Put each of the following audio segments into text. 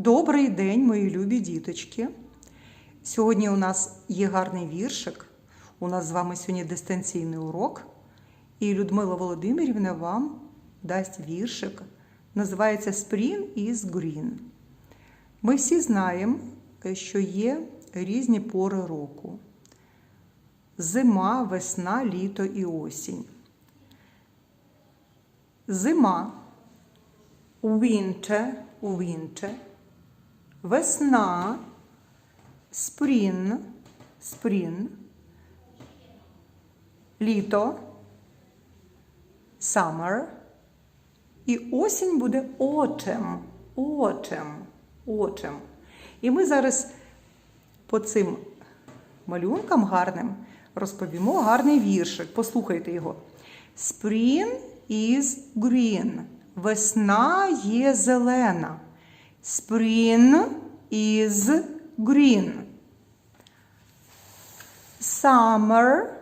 Добрий день, мої любі діточки. Сьогодні у нас є гарний віршик. У нас з вами сьогодні дистанційний урок. І Людмила Володимирівна вам дасть віршик. Називається Spring is Green. Ми всі знаємо, що є різні пори року: зима, весна, літо і осінь. Зима winter, winter, весна, spring, spring, літо, summer, і осінь буде autumn, autumn, autumn. І ми зараз по цим малюнкам гарним розповімо гарний віршик. Послухайте його. Spring is green. Весна є зелена. Spring is green. Summer,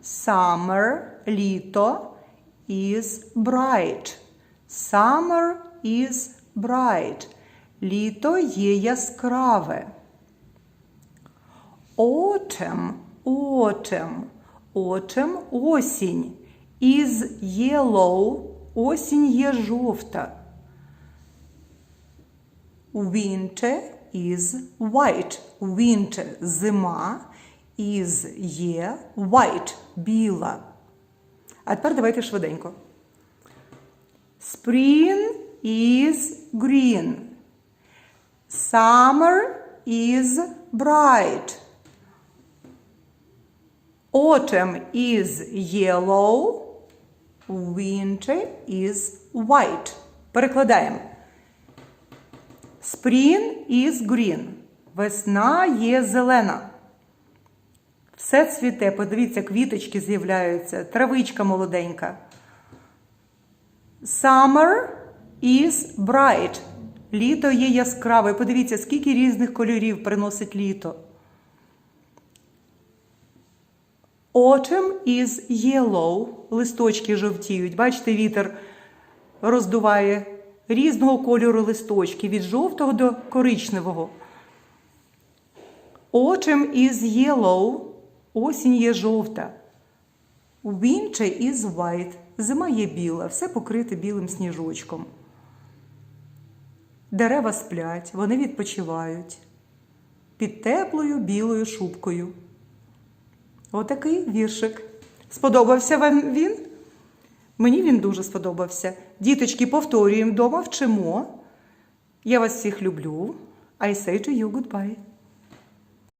summer, літо is bright. Summer is bright. Літо є яскраве. Autumn, autumn, autumn – осінь. Is yellow – осінь є жовта. Winter is white. Winter – зима. Is є white – біла. А тепер давайте швиденько. Spring is green. Summer is bright. Autumn is yellow. Winter is white. Перекладаємо. Spring is green. Весна є зелена. Все цвіте, подивіться, квіточки з'являються, травичка молоденька. Summer is bright. Літо є яскраве. Подивіться, скільки різних кольорів приносить літо. Autumn is yellow. Листочки жовтіють. Бачите, вітер роздуває різного кольору листочки від жовтого до коричневого. Autumn is yellow. Осінь є жовта. Winter is white. Зима є біла, все покрите білим сніжочком. Дерева сплять, вони відпочивають під теплою білою шубкою. Отакий віршик. Сподобався вам він? Мені він дуже сподобався. Діточки, повторюємо вдома, вчимо. Я вас всіх люблю. I say to you goodbye.